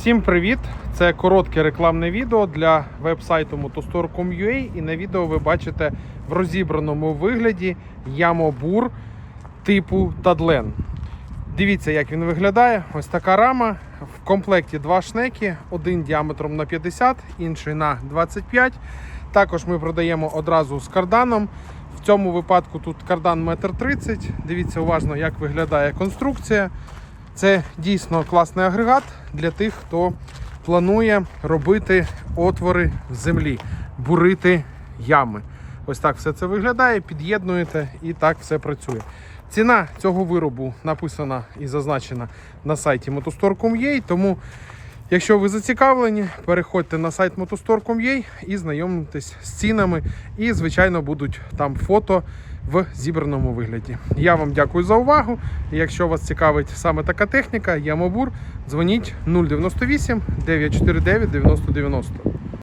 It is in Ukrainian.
Всім привіт! Це коротке рекламне відео для веб-сайту motostore.com.ua і на відео ви бачите в розібраному вигляді ямобур типу Тадлен. Дивіться, як він виглядає. Ось така рама. В комплекті два шнеки, один діаметром на 50, інший на 25. Також ми продаємо одразу з карданом. В цьому випадку тут кардан 1,30 м. Дивіться уважно, як виглядає конструкція. Це дійсно класний агрегат для тих, хто планує робити отвори в землі, бурити ями. Ось так все це виглядає, під'єднуєте і так все працює. Ціна цього виробу написана і зазначена на сайті motostore.com.ua, тому Якщо ви зацікавлені, переходьте на сайт motostore.com.ua і знайомитесь з цінами. І, звичайно, будуть там фото в зібраному вигляді. Я вам дякую за увагу. Якщо вас цікавить саме така техніка, Ямобур, дзвоніть 098 949 9090.